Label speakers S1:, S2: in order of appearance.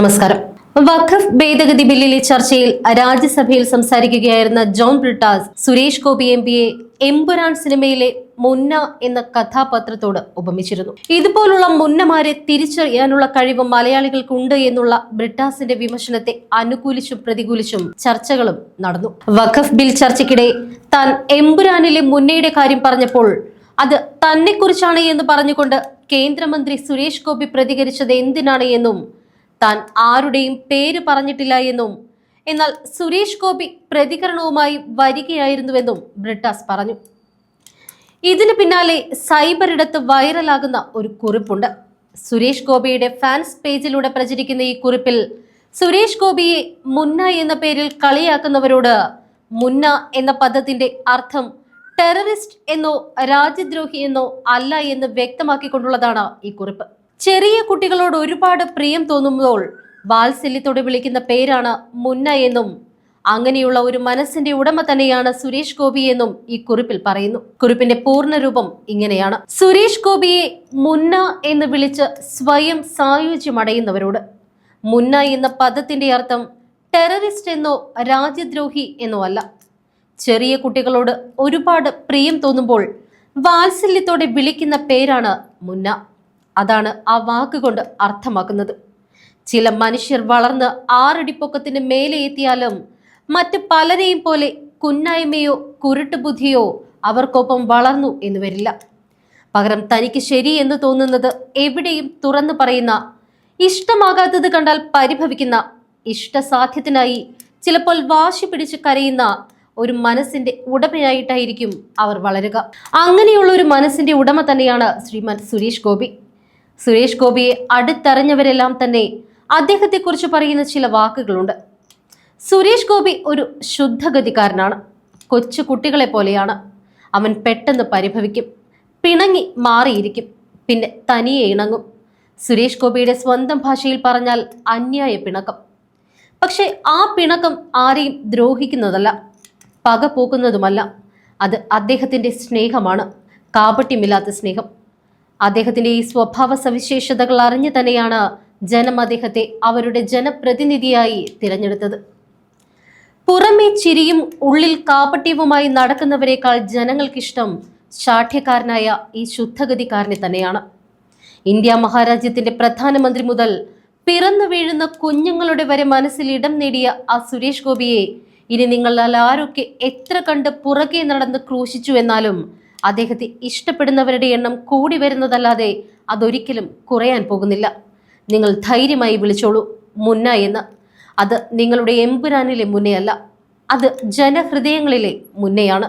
S1: നമസ്കാരം. വഖഫ് ഭേദഗതി ബില്ലിലെ ചർച്ചയിൽ രാജ്യസഭയിൽ സംസാരിക്കുകയായിരുന്ന ജോൺ ബ്രിട്ടാസ് സുരേഷ് ഗോപി എം പിയെ എമ്പുരാൻ സിനിമയിലെ മുന്ന എന്ന കഥാപാത്രത്തോട് ഉപമിച്ചിരുന്നു. ഇതുപോലുള്ള മുന്നമാരെ തിരിച്ചറിയാനുള്ള കഴിവ് മലയാളികൾക്കുണ്ട് എന്നുള്ള ബ്രിട്ടാസിന്റെ വിമർശനത്തെ അനുകൂലിച്ചും പ്രതികൂലിച്ചും ചർച്ചകളും നടന്നു. വഖഫ് ബിൽ ചർച്ചയ്ക്കിടെ താൻ എമ്പുരാനിലെ മുന്നയുടെ കാര്യം പറഞ്ഞപ്പോൾ അത് തന്നെക്കുറിച്ചാണ് എന്ന് പറഞ്ഞുകൊണ്ട് കേന്ദ്രമന്ത്രി സുരേഷ് ഗോപി പ്രതികരിച്ചത് എന്തിനാണ് എന്നും താൻ ആരുടെയും പേര് പറഞ്ഞിട്ടില്ല എന്നും. എന്നാൽ സുരേഷ് ഗോപി പ്രതികരണവുമായി വരികയായിരുന്നുവെന്നും ബ്രിട്ടാസ് പറഞ്ഞു. ഇതിന് പിന്നാലെ സൈബറിടത്ത് വൈറലാകുന്ന ഒരു കുറിപ്പുണ്ട്. സുരേഷ് ഗോപിയുടെ ഫാൻസ് പേജിലൂടെ പ്രചരിക്കുന്ന ഈ കുറിപ്പിൽ സുരേഷ് ഗോപിയെ മുന്ന എന്ന പേരിൽ കളിയാക്കുന്നവരോട് മുന്ന എന്ന പദത്തിന്റെ അർത്ഥം ടെററിസ്റ്റ് എന്നോ രാജ്യദ്രോഹി എന്നോ അല്ല എന്ന് വ്യക്തമാക്കിക്കൊണ്ടുള്ളതാണ് ഈ കുറിപ്പ്. ചെറിയ കുട്ടികളോട് ഒരുപാട് പ്രിയം തോന്നുമ്പോൾ വാത്സല്യത്തോടെ വിളിക്കുന്ന പേരാണ് മുന്ന എന്നും. അങ്ങനെയുള്ള ഒരു മനസ്സിന്റെ ഉടമ തന്നെയാണ് സുരേഷ് ഗോപി എന്നും ഈ കുറിപ്പിൽ പറയുന്നു. കുറിപ്പിന്റെ പൂർണരൂപം ഇങ്ങനെയാണ്. സുരേഷ് ഗോപിയെ മുന്ന എന്ന് വിളിച്ച് സ്വയം സായുജ്യമടയുന്നവരോട്. മുന്ന എന്ന പദത്തിന്റെ അർത്ഥം ടെററിസ്റ്റ് എന്നോ രാജ്യദ്രോഹി എന്നോ അല്ല. ചെറിയ കുട്ടികളോട് ഒരുപാട് പ്രിയം തോന്നുമ്പോൾ വാത്സല്യത്തോടെ വിളിക്കുന്ന പേരാണ് മുന്ന. അതാണ് ആ വാക്കുകൊണ്ട് അർത്ഥമാക്കുന്നത്. ചില മനുഷ്യർ വളർന്ന് ആറടി പൊക്കത്തിന് മേലെ എത്തിയാലും മറ്റ് പലരെയും പോലെ കുന്നായ്മയോ കുരുട്ടുബുദ്ധിയോ അവർക്കൊപ്പം വളർന്നു എന്ന് വരില്ല. പകരം തനിക്ക് ശരി എന്ന് തോന്നുന്നത് എവിടെയും തുറന്നു പറയുന്ന ഇഷ്ടമാകാത്തത് കണ്ടാൽ പരിഭവിക്കുന്ന ഇഷ്ടസാധ്യത്തിനായി ചിലപ്പോൾ വാശി പിടിച്ച് കരയുന്ന ഒരു മനസ്സിന്റെ ഉടമയായിട്ടായിരിക്കും അവർ വളരുക. അങ്ങനെയുള്ള ഒരു മനസ്സിന്റെ ഉടമ തന്നെയാണ് ശ്രീമാൻ സുരേഷ് ഗോപി. സുരേഷ് ഗോപിയെ അടുത്തറിഞ്ഞവരെല്ലാം തന്നെ അദ്ദേഹത്തെക്കുറിച്ച് പറയുന്ന ചില വാക്കുകളുണ്ട്. സുരേഷ് ഗോപി ഒരു ശുദ്ധഗതിക്കാരനാണ്. കൊച്ചു കുട്ടികളെ പോലെയാണ്. അവൻ പെട്ടെന്ന് പരിഭവിക്കും. പിണങ്ങി മാറിയിരിക്കും. പിന്നെ തനിയെ ഇണങ്ങും. സുരേഷ് ഗോപിയുടെ സ്വന്തം ഭാഷയിൽ പറഞ്ഞാൽ അന്യായ പിണക്കം. പക്ഷെ ആ പിണക്കം ആരെയും ദ്രോഹിക്കുന്നതല്ല. പക പോക്കുന്നതുമല്ല അത് അദ്ദേഹത്തിന്റെ സ്നേഹമാണ്. കാപട്യമില്ലാത്ത സ്നേഹം. അദ്ദേഹത്തിന്റെ ഈ സ്വഭാവ സവിശേഷതകൾ അറിഞ്ഞു തന്നെയാണ് ജനം അദ്ദേഹത്തെ അവരുടെ ജനപ്രതിനിധിയായി തിരഞ്ഞെടുത്തത്. പുറമെ ചിരിയും ഉള്ളിൽ കാപട്യവുമായി നടക്കുന്നവരെക്കാൾ ജനങ്ങൾക്കിഷ്ടം ശാഠ്യക്കാരനായ ഈ ശുദ്ധഗതിക്കാരനെ തന്നെയാണ്. ഇന്ത്യ മഹാരാജ്യത്തിന്റെ പ്രധാനമന്ത്രി മുതൽ പിറന്നു വീഴുന്ന കുഞ്ഞുങ്ങളുടെ വരെ മനസ്സിൽ ഇടം നേടിയ ആ സുരേഷ് ഗോപിയെ ഇനി നിങ്ങളാൽ ആരൊക്കെ എത്ര കണ്ട് പുറകെ നടന്ന് ക്രൂശിച്ചു എന്നാലും അദ്ദേഹത്തെ ഇഷ്ടപ്പെടുന്നവരുടെ എണ്ണം കൂടി വരുന്നതല്ലാതെ അതൊരിക്കലും കുറയാൻ പോകുന്നില്ല. നിങ്ങൾ ധൈര്യമായി വിളിച്ചോളൂ മുന്ന എന്ന്. അത് നിങ്ങളുടെ എമ്പുരാനിലെ മുന്നയല്ല അത് ജനഹൃദയങ്ങളിലെ മുന്നയാണ്.